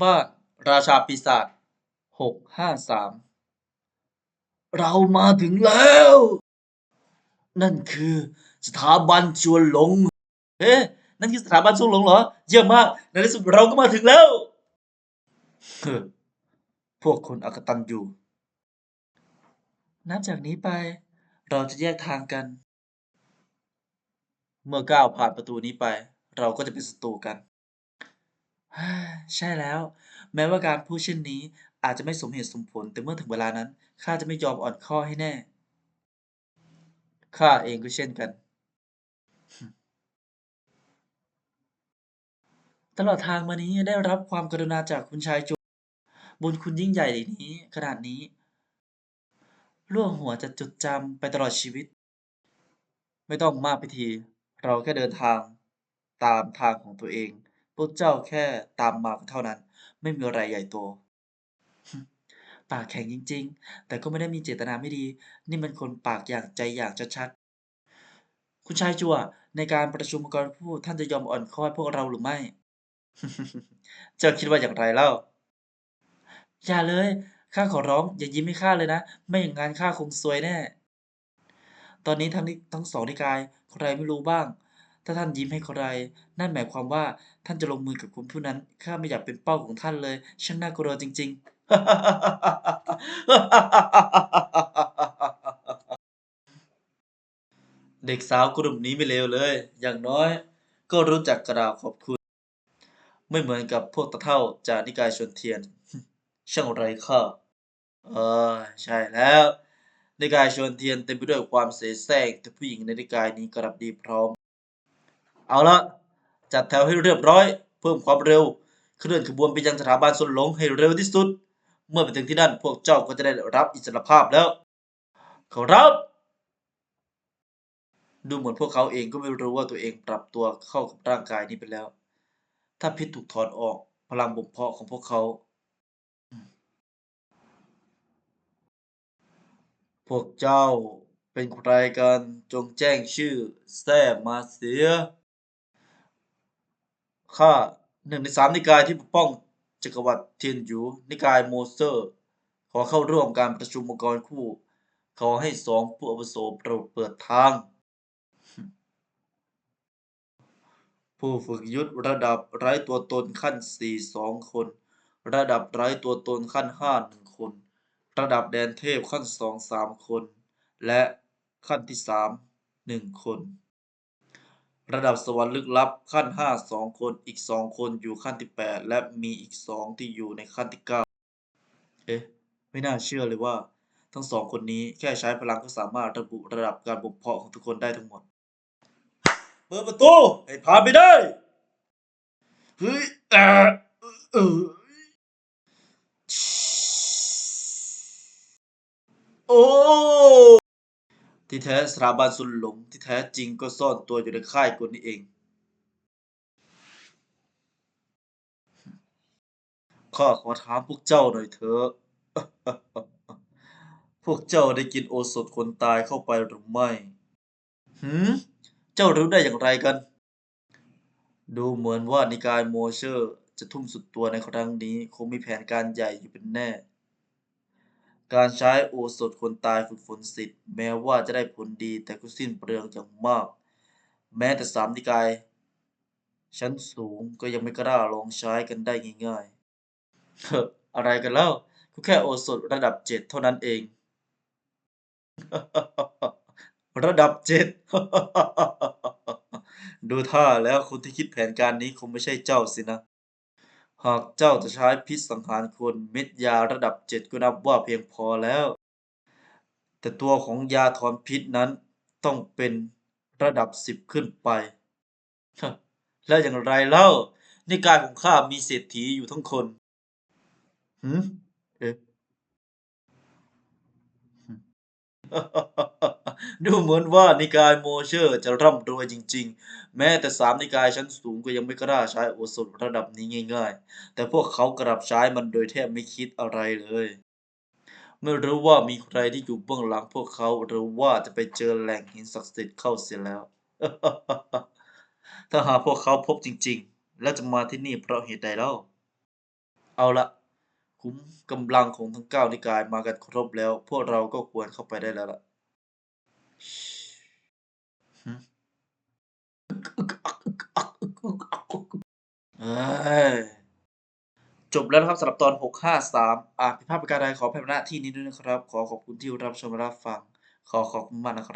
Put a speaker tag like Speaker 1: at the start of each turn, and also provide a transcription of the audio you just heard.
Speaker 1: บ้านราชาปีศาจหกห้าสามเรามาถึงแล้ว นั่นคือสถาบันชวนหลงเฮ้นั่นคือสถาบันชวนหลงเหรอ เยี่ยมมาก ในที่สุดเราก็มาถึงแล้วพวกคนอักตันอยู่ นับจากนี้ไป เราจะแยกทางกัน เมื่อก้าวผ่านประตูนี้ไป เราก็จะเป็นศัตรูกัน ใช่แล้ว แม้ว่าการพูดเช่นนี้อาจจะไม่สมเหตุสมผล แต่เมื่อถึงเวลานั้น ข้าจะไม่ยอมอ่อนข้อให้แน่ ข้าเองก็เช่นกัน ตลอดทางมานี้ได้รับความกรุณาจากคุณชายโจบุญคุณยิ่งใหญ่นี้ ขนาดนี้ ล่วงหัวจะจดจำไปตลอดชีวิต ไม่ต้องมากพิธี เราแค่เดินทางตามทางของตัวเอง พวกเจ้าแค่ตามมาเท่านั้น ไม่มีอะไรใหญ่โต ปากแข็งจริง ๆ แต่ก็ไม่ได้มีเจตนาไม่ดี นี่มันคนปากอย่างใจอย่างชัดๆ คุณชายจัว ในการประชุมกรพูดท่านจะยอมอ่อนข้อให้พวกเราหรือไม่ เจ้าคิดว่าอย่างไรเล่า อย่าเลย ข้าขอร้องอย่ายิ้มให้ข้าเลยนะ ไม่อย่างนั้นข้าคงซวยแน่ ตอนนี้ทั้งทั้งสองนิกาย ใครไม่รู้บ้าง ถ้าท่านยิ้มให้ใคร นั่นหมายความว่าท่านจะลงมือกับคนผู้นั้น ข้าไม่อยากเป็นเป้าของท่านเลย ช่างน่ากลัวจริง ๆ เด็กสาวกลุ่มนี้ไม่เลวเลย อย่างน้อย ก็รู้จักกล่าวขอบคุณ ไม่เหมือนกับพวกตะเท่าจากนิกายชนเทียน ช่างไรค่าเออ ใช่แล้วนิกายชวนเทียนเต็มไปด้วยความเสแสร้งแต่ผู้หญิงในนิกายนี้กลับดีพร้อม เอาละจัดแถวให้เรียบร้อย เพิ่มความเร็ว เคลื่อนขบวนไปยังสถาบันสนหลงให้เร็วที่สุด เมื่อไปถึงที่นั่นพวกเจ้าก็จะได้รับอิสรภาพแล้วขอรับ ดูเหมือนพวกเขาเองก็ไม่รู้ว่าตัวเองปรับตัวเข้ากับร่างกายนี้ไปแล้ว ถ้าพิษถูกถอนออกพลังบ่มเพาะของพวกเขา พวกเจ้าเป็นใครกันจงแจ้งชื่อแท้มาเสีย ข้าหนึ่งในสามนิกายที่ปกป้องจักรวรรดิเทียนหยูนิกายโมเซอร์ ขอเข้าร่วมการประชุมองค์กรคู่ ขอให้สองผู้อาวุโสโปรดเปิดทาง ผู้ฝึกยุทธระดับไร้ตัวตนขั้นสี่สองคน ระดับไร้ตัวตนขั้นห้าหนึ่งคน ระดับแดนเทพขั้นสองสามคน และขั้นที่สามหนึ่งคน ระดับสวรรค์ลึกลับขั้นห้าสองคนอีกสองคนอยู่ขั้นที่แปดและมีอีกสองที่อยู่ในขั้นที่เก้าเอ๊ะ ไม่น่าเชื่อเลยว่า ทั้งสองคนนี้แค่ใช้พลังก็สามารถระบุระดับการบ่มเพาะของทุกคนได้ทั้งหมด เปิดประตูให้ผ่านไปได้ เฮ้ยเออเออโอ้ ที่แท้สถาบันสุนหลงที่แท้จริงก็ซ่อนตัวอยู่ในค่ายกลนี้เอง ข้าขอถามพวกเจ้าหน่อยเถอะ พวกเจ้าได้กินโอสถคนตายเข้าไปหรือไม่ หืม เจ้ารู้ได้อย่างไรกัน ดูเหมือนว่านิกายโมเชอร์จะทุ่มสุดตัวในครั้งนี้ คงมีแผนการใหญ่อยู่เป็นแน่ การใช้โอสถคนตายฝึกฝนสิทธิ์แม้ว่าจะได้ผลดีแต่ก็สิ้นเปลืองอย่างมาก แม้แต่สามนิกาย ชั้นสูงก็ยังไม่กล้าลองใช้กันได้ง่ายๆออะไรกันแล้วก็แค่โอสถระดับเจ็ดเท่านั้นเอง ระดับเจ็ดดูท่าแล้วคนที่คิดแผนการนี้คงไม่ใช่เจ้าสินะ หากเจ้าจะใช้พิษสังหารคนเม็ดยาระดับเจ็ดก็นับว่าเพียงพอแล้ว แต่ตัวของยาถอนพิษนั้นต้องเป็นระดับสิบขึ้นไป แล้วอย่างไรเล่านิกายของข้ามีเศรษฐีอยู่ทั้งคนหืมเอ๊ะ ดูเหมือนว่านิกายโมเชอร์จะร่ำรวยจริงๆ แม้แต่สามนิกายชั้นสูงก็ยังไม่กล้าใช้โอสถระดับนี้ง่าย ๆ แต่พวกเขากลับใช้มันโดยแทบไม่คิดอะไรเลย ไม่รู้ว่ามีใครที่อยู่เบื้องหลังพวกเขาหรือว่าจะไปเจอแหล่งหินศักดิ์สิทธิ์เข้าเสียแล้ว ถ้าหากพวกเขาพบจริง ๆ แล้วจะมาที่นี่เพราะเหตุใดเล่า เอาละขุมกำลังของทั้งเก้านิกายมากันครบแล้ว พวกเราก็ควรเข้าไปได้แล้วล่ะ จบแล้วนะครับสำหรับตอน 653 อ่าผิดพลาดประการใดขออภัยณที่นี้ด้วยนะครับ ขอขอบคุณที่รับชมรับฟัง ขอขอบคุณมากนะครับ